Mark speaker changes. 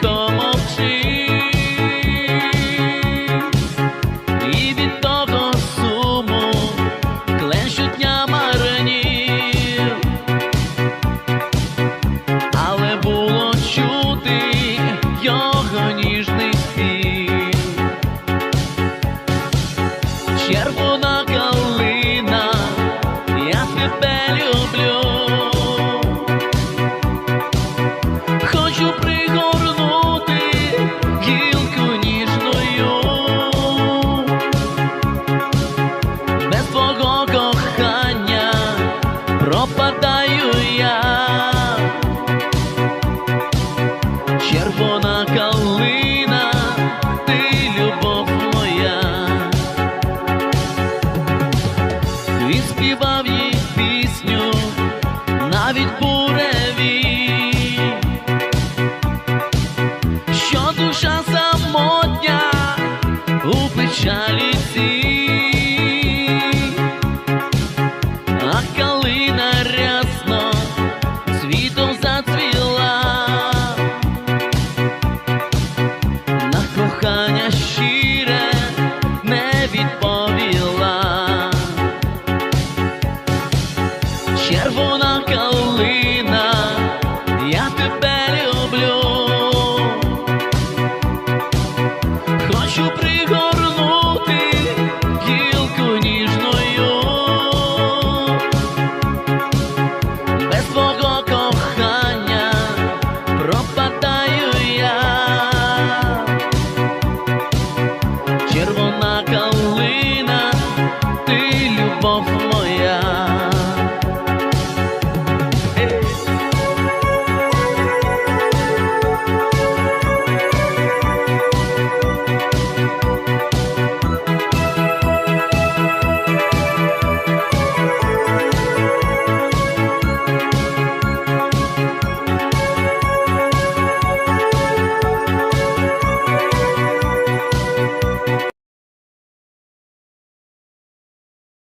Speaker 1: come up to пропадаю я, червона калина, ти любов моя, і співав їй пісню, навіть буреві, що душа самотня у печалі цій.